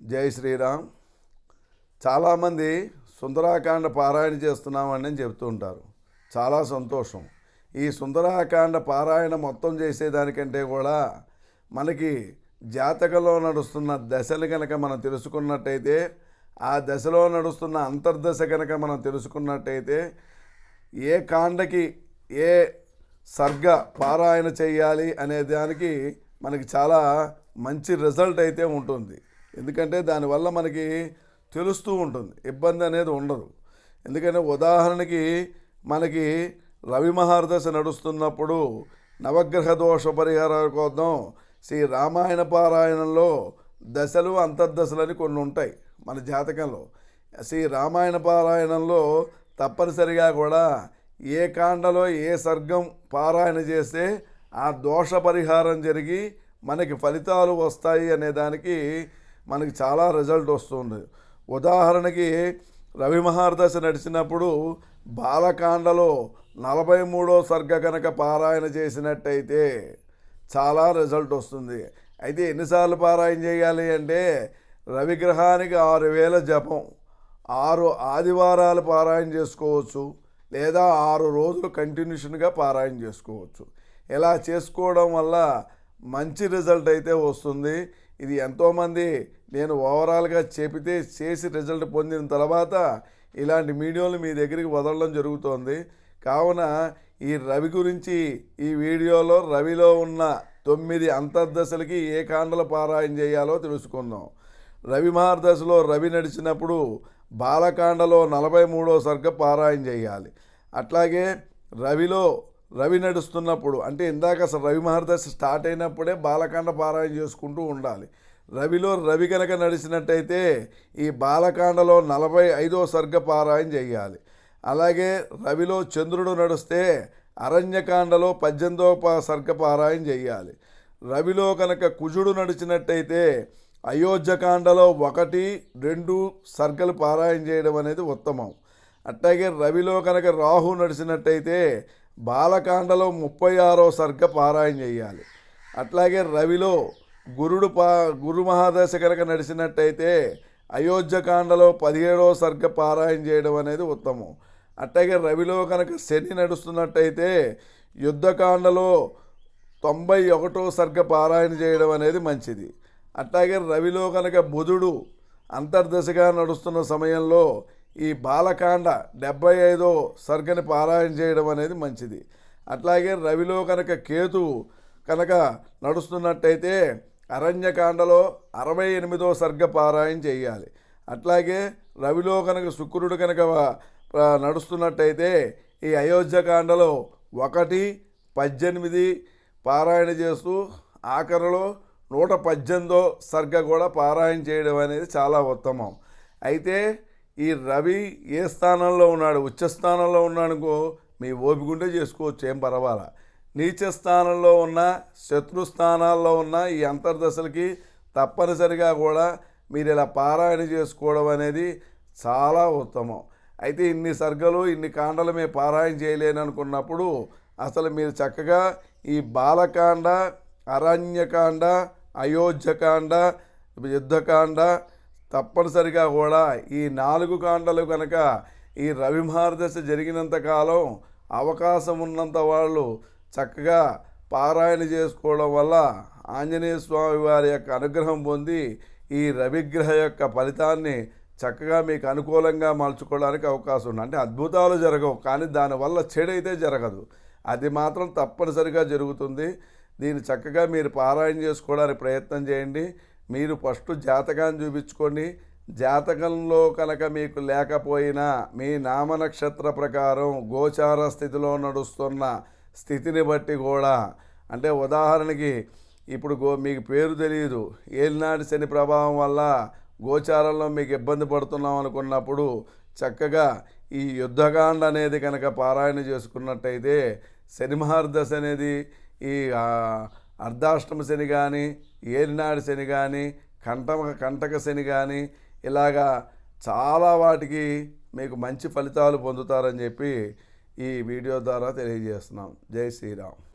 జై శ్రీరామ్. చాలామంది సుందరాకాండ పారాయణ చేస్తున్నామని చెప్తూ ఉంటారు. చాలా సంతోషం. ఈ సుందరాకాండ పారాయణ మొత్తం చేసేదానికంటే కూడా మనకి జాతకంలో నడుస్తున్న దశలు కనుక మనం తెలుసుకున్నట్టయితే ఆ దశలో నడుస్తున్న అంతర్దశ కనుక మనం తెలుసుకున్నట్టయితే ఏ కాండకి ఏ సర్గ పారాయణ చేయాలి అనే దానికి మనకి చాలా మంచి రిజల్ట్ అయితే ఉంటుంది. ఎందుకంటే దానివల్ల మనకి తెలుస్తూ ఉంటుంది ఇబ్బంది అనేది ఉండదు. ఎందుకంటే ఉదాహరణకి మనకి రవి మహారదశ నడుస్తున్నప్పుడు నవగ్రహ దోష పరిహారాల కోసం శ్రీ రామాయణ పారాయణంలో దశలు అంతర్దశలని కొన్ని ఉంటాయి మన జాతకంలో. శ్రీ రామాయణ పారాయణంలో తప్పనిసరిగా కూడా ఏ కాండలో ఏ సర్గం పారాయణ చేస్తే ఆ దోష పరిహారం జరిగి మనకి ఫలితాలు వస్తాయి అనే దానికి మనకి చాలా రిజల్ట్ వస్తుంది. ఉదాహరణకి రవి మహారదశ నడిచినప్పుడు బాలకాండలో నలభై మూడో సర్గ కనుక పారాయణ చేసినట్టయితే చాలా రిజల్ట్ వస్తుంది. అయితే ఎన్నిసార్లు పారాయణ చేయాలి అంటే రవిగ్రహానికి ఆరు వేల జపం ఆరు ఆదివారాలు పారాయణ చేసుకోవచ్చు లేదా ఆరు రోజులు కంటిన్యూషన్గా పారాయణ చేసుకోవచ్చు. ఇలా చేసుకోవడం వల్ల మంచి రిజల్ట్ అయితే వస్తుంది. ఇది ఎంతోమంది నేను ఓవరాల్గా చెబితే చేసి రిజల్ట్ పొందిన తర్వాత ఇలాంటి వీడియోలు మీ దగ్గరికి వదలడం జరుగుతోంది. కావున ఈ రవి గురించి ఈ వీడియోలో రవిలో ఉన్న తొమ్మిది అంతర్దశలకి ఏ కాండలు పారాయణ చేయాలో తెలుసుకుందాం. రవి మహర్దశలో రవి నడిచినప్పుడు బాలకాండలో నలభై మూడో సర్గ పారాయణ చేయాలి. అట్లాగే రవిలో రవి నడుస్తున్నప్పుడు అంటే ఇందాక అసలు రవి మహర్దశ స్టార్ట్ అయినప్పుడే బాలకాండ పారాయణ చేసుకుంటూ ఉండాలి. రవిలో రవి కనుక నడిచినట్టయితే ఈ బాలకాండలో నలభై ఐదో సర్గ పారాయణ చేయాలి. అలాగే రవిలో చంద్రుడు నడిస్తే అరణ్యకాండలో పద్దెనిమిదో పా సర్గ పారాయణ చేయాలి. రవిలో కనుక కుజుడు నడిచినట్టయితే అయోధ్యకాండలో ఒకటి రెండు సర్గలు పారాయణ చేయడం అనేది ఉత్తమం. అట్లాగే రవిలో కనుక రాహు నడిచినట్టయితే బాలకాండలో ముప్పై ఆరో సర్గ పారాయణ చేయాలి. అట్లాగే రవిలో గురుడు పా గురు మహాదశ కనుక నడిచినట్టయితే అయోధ్యకాండలో పదిహేడో సర్గ పారాయణ చేయడం అనేది ఉత్తమం. అట్లాగే రవిలో కనుక శని నడుస్తున్నట్టయితే యుద్ధకాండలో తొంభై ఒకటో సర్గ పారాయణ చేయడం అనేది మంచిది. అట్లాగే రవిలో కనుక బుధుడు అంతర్దశగా నడుస్తున్న సమయంలో ఈ బాలకాండ డెబ్బై ఐదో సర్గని పారాయణ చేయడం అనేది మంచిది. అట్లాగే రవిలో కనుక కేతు కనుక నడుస్తున్నట్టయితే అరణ్యకాండలో అరవై ఎనిమిదో సర్గ పారాయణ చేయాలి. అట్లాగే రవిలో కనుక శుక్రుడు కనుక నడుస్తున్నట్టయితే ఈ అయోధ్యకాండలో ఒకటి పద్దెనిమిది పారాయణ చేస్తూ ఆఖరిలో నూట పద్దెనిమిదో సర్గ కూడా పారాయణ చేయడం అనేది చాలా ఉత్తమం. అయితే ఈ రవి ఏ స్థానంలో ఉన్నాడు ఉచ్చ స్థానంలో ఉన్నాడుకో మీ ఓపికంటే చేసుకోవచ్చు ఏం పర్వాలా. నీచ స్థానంలో ఉన్న శత్రు స్థానాల్లో ఉన్న ఈ అంతర్దశలకి తప్పనిసరిగా కూడా మీరు ఇలా పారాయణ చేసుకోవడం అనేది చాలా ఉత్తమం. అయితే ఇన్ని సర్గలు ఇన్ని కాండలు మేము పారాయణ చేయలేను అనుకున్నప్పుడు అసలు మీరు చక్కగా ఈ బాలకాండ అరణ్యకాండ అయోధ్యకాండ యుద్ధకాండ తప్పనిసరిగా కూడా ఈ నాలుగు కాండలు కనుక ఈ రవి జరిగినంత కాలం అవకాశం ఉన్నంత వాళ్ళు చక్కగా పారాయణ చేసుకోవడం వల్ల ఆంజనేయ స్వామి వారి యొక్క అనుగ్రహం పొంది ఈ రవిగ్రహ యొక్క ఫలితాన్ని చక్కగా మీకు అనుకూలంగా మార్చుకోవడానికి అవకాశం ఉంది. అంటే అద్భుతాలు జరగవు కానీ దానివల్ల చెడైతే జరగదు. అది మాత్రం తప్పనిసరిగా జరుగుతుంది. దీన్ని చక్కగా మీరు పారాయణ చేసుకోవడానికి ప్రయత్నం చేయండి. మీరు ఫస్ట్ జాతకాన్ని చూపించుకోండి. జాతకంలో కనుక మీకు లేకపోయినా మీ నామ నక్షత్ర ప్రకారం గోచార స్థితిలో నడుస్తున్న స్థితిని బట్టి కూడా అంటే ఉదాహరణకి ఇప్పుడు గో మీకు పేరు తెలియదు. ఏలినాటి శని ప్రభావం వల్ల గోచారంలో మీకు ఇబ్బంది పడుతున్నాం అనుకున్నప్పుడు చక్కగా ఈ యుద్ధకాండ అనేది కనుక పారాయణ చేసుకున్నట్టయితే శనిమహార్దశ అనేది ఈ అర్ధాష్టమ శని కానీ ఏలినాడు శని కానీ కంటమ కంటక శని కానీ ఇలాగా చాలా వాటికి మీకు మంచి ఫలితాలు పొందుతారని చెప్పి ఈ వీడియో ద్వారా తెలియజేస్తున్నాం. జై శ్రీరామ్.